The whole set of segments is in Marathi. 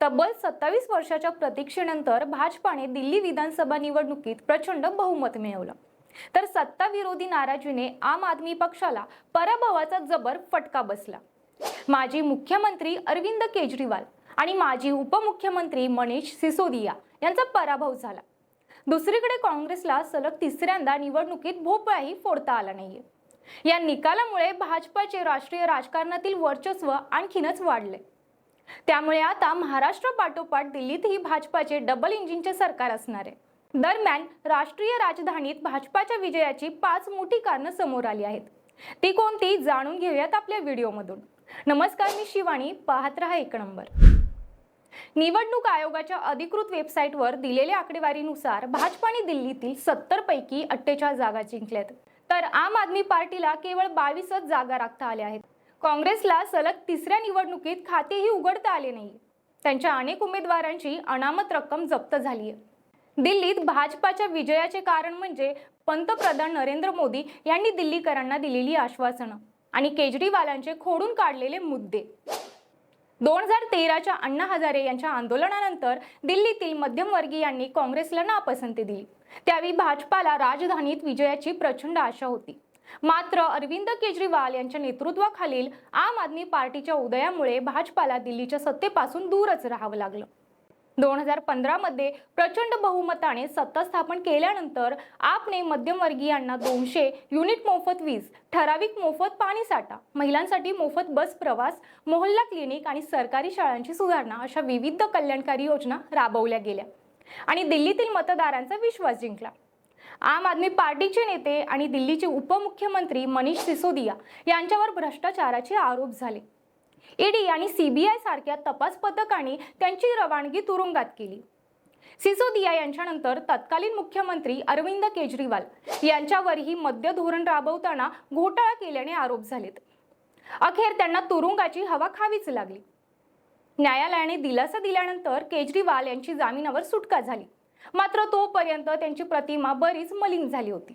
तब्बल सत्तावीस वर्षाच्या प्रतीक्षेनंतर भाजपाने दिल्ली विधानसभा निवडणुकीत प्रचंड बहुमत मिळवलं. तर सत्ता विरोधी नाराजीने आम आदमी पक्षाला पराभवाचा जबर फटका बसला. माजी मुख्यमंत्री अरविंद केजरीवाल आणि माजी उपमुख्यमंत्री मनीष सिसोदिया यांचा पराभव झाला. दुसरीकडे काँग्रेसला सलग तिसऱ्यांदा निवडणुकीत भोपळाही फोडता आला नाहीये. या निकालामुळे भाजपाचे राष्ट्रीय राजकारणातील वर्चस्व आणखीनच वाढले. त्यामुळे आता महाराष्ट्र पाठोपाठ दिल्लीतही भाजपाचे डबल इंजिनचे सरकार असणार आहे. दरम्यान राष्ट्रीय राजधानीत भाजपाच्या विजयाची पाच मोठी कारणं समोर आली आहेत. ती कोणती जाणून घेऊयात आपल्या व्हिडिओमधून. नमस्कार मी शिवानी. पाहत रहा एक नंबर. निवडणूक आयोगाच्या अधिकृत वेबसाईटवर दिलेल्या आकडेवारीनुसार भाजपाने दिल्लीतील सत्तर पैकी अठ्ठेचाळीस जागा जिंकल्यात. तर आम आदमी पार्टीला केवळ बावीसच जागा राखता आल्या आहेत. काँग्रेसला सलग तिसऱ्या निवडणुकीत खातेही उघडता आले नाही. त्यांच्या अनेक उमेदवारांची अनामत रक्कम जप्त झाली आहे दिल्लीत भाजपाच्या विजयाचे कारण म्हणजे पंतप्रधान नरेंद्र मोदी यांनी दिल्लीकरांना दिलेली आश्वासनं आणि केजरीवालांचे खोडून काढलेले मुद्दे. दोन हजार तेराच्या अण्णा हजारे यांच्या आंदोलनानंतर दिल्लीतील मध्यमवर्गीयांनी काँग्रेसला नापसंती दिली. त्यावेळी भाजपाला राजधानीत विजयाची प्रचंड आशा होती. मात्र अरविंद केजरीवाल यांच्या नेतृत्वाखालील आम आदमी पार्टीच्या उदयामुळे भाजपाला दिल्लीच्या सत्तेपासून दूरच राहावं लागलं. दोन हजार पंधरामध्ये प्रचंड बहुमताने सत्ता स्थापन केल्यानंतर आपने मध्यमवर्गीयांना दोनशे युनिट मोफत वीज ठराविक मोफत पाणी साठा महिलांसाठी मोफत बस प्रवास मोहल्ला क्लिनिक आणि सरकारी शाळांची सुधारणा अशा विविध कल्याणकारी योजना राबवल्या गेल्या. आणि दिल्लीतील मतदारांचा विश्वास जिंकला. आम आदमी पार्टीचे नेते आणि दिल्लीचे उपमुख्यमंत्री मनीष सिसोदिया यांच्यावर भ्रष्टाचाराचे आरोप झाले. ईडी आणि सीबीआय सारख्या तपास पथकाने त्यांची रवानगी तुरुंगात केली. सिसोदिया यांच्यानंतर तत्कालीन मुख्यमंत्री अरविंद केजरीवाल यांच्यावरही मद्य धोरण राबवताना घोटाळा केल्याने आरोप झालेत. अखेर त्यांना तुरुंगाची हवा खावीच लागली. न्यायालयाने दिलासा दिल्यानंतर केजरीवाल यांची जामिनावर सुटका झाली. मात्र तोपर्यंत त्यांची प्रतिमा बरीच मलिन झाली होती.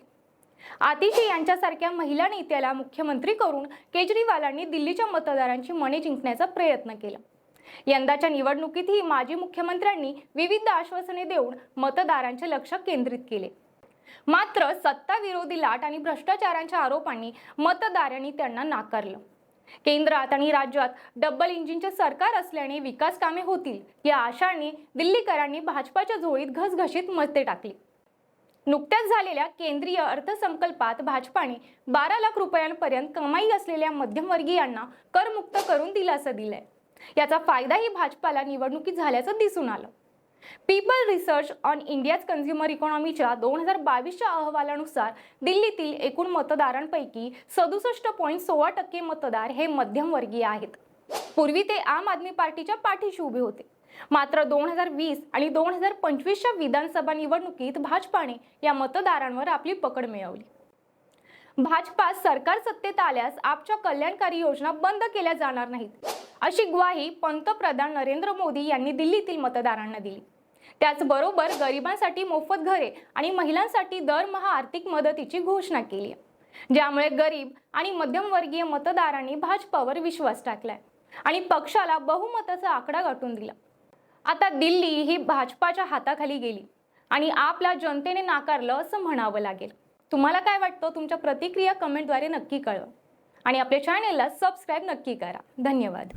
आतिशी यांच्यासारख्या महिला नेत्याला मुख्यमंत्री करून केजरीवालांनी दिल्लीच्या मतदारांची मने जिंकण्याचा प्रयत्न केला. यंदाच्या निवडणुकीतही माजी मुख्यमंत्र्यांनी विविध आश्वासने देऊन मतदारांचे लक्ष केंद्रित केले. मात्र सत्ताविरोधी लाट आणि भ्रष्टाचारांच्या आरोपांनी मतदारांनी त्यांना नाकारलं. केंद्रात आणि राज्यात डबल इंजिनचे सरकार असल्याने विकास कामे होतील या आशाने दिल्लीकरांनी भाजपाच्या झोळीत घसघशीत मते टाकली. नुकत्याच झालेल्या केंद्रीय अर्थसंकल्पात भाजपाने बारा लाख रुपयांपर्यंत कमाई असलेल्या मध्यमवर्गीयांना करमुक्त करून दिलासा दिलाय. याचा फायदाही भाजपाला निवडणुकीत झाल्याचं दिसून आलं. People research on India's consumer इकॉनॉमीच्या दोन हजार बावीसच्या अहवालानुसार दिल्लीतील एकूण मतदारांपैकी सदुसष्ट पॉईंट सोळा टक्के मतदार हे मध्यमवर्गीय आहेत. पूर्वी ते आम आदमी पार्टीच्या पाठीशी उभे होते. मात्र दोन हजार वीस आणि दोन हजार पंचवीसच्या विधानसभा निवडणुकीत भाजपाने या मतदारांवर आपली पकड मिळवली. भाजपा सरकार सत्तेत आल्यास आपच्या कल्याणकारी योजना बंद केल्या जाणार नाहीत अशी ग्वाही पंतप्रधान नरेंद्र मोदी यांनी दिल्लीतील मतदारांना दिली. त्याचबरोबर गरिबांसाठी मोफत घरे आणि महिलांसाठी दरमहा आर्थिक मदतीची घोषणा केली आहे. ज्यामुळे गरीब आणि मध्यमवर्गीय मतदारांनी भाजपावर विश्वास टाकलाय आणि पक्षाला बहुमताचा आकडा गाठून दिला. आता दिल्ली ही भाजपाच्या हाताखाली गेली आणि आपला जनतेने नाकारलं असं म्हणावं लागेल. तुम्हाला काय वाटतं? तुमच्या प्रतिक्रिया कमेंटद्वारे नक्की कळवा. आणि आपल्या चॅनेलला सबस्क्राईब नक्की करा. धन्यवाद.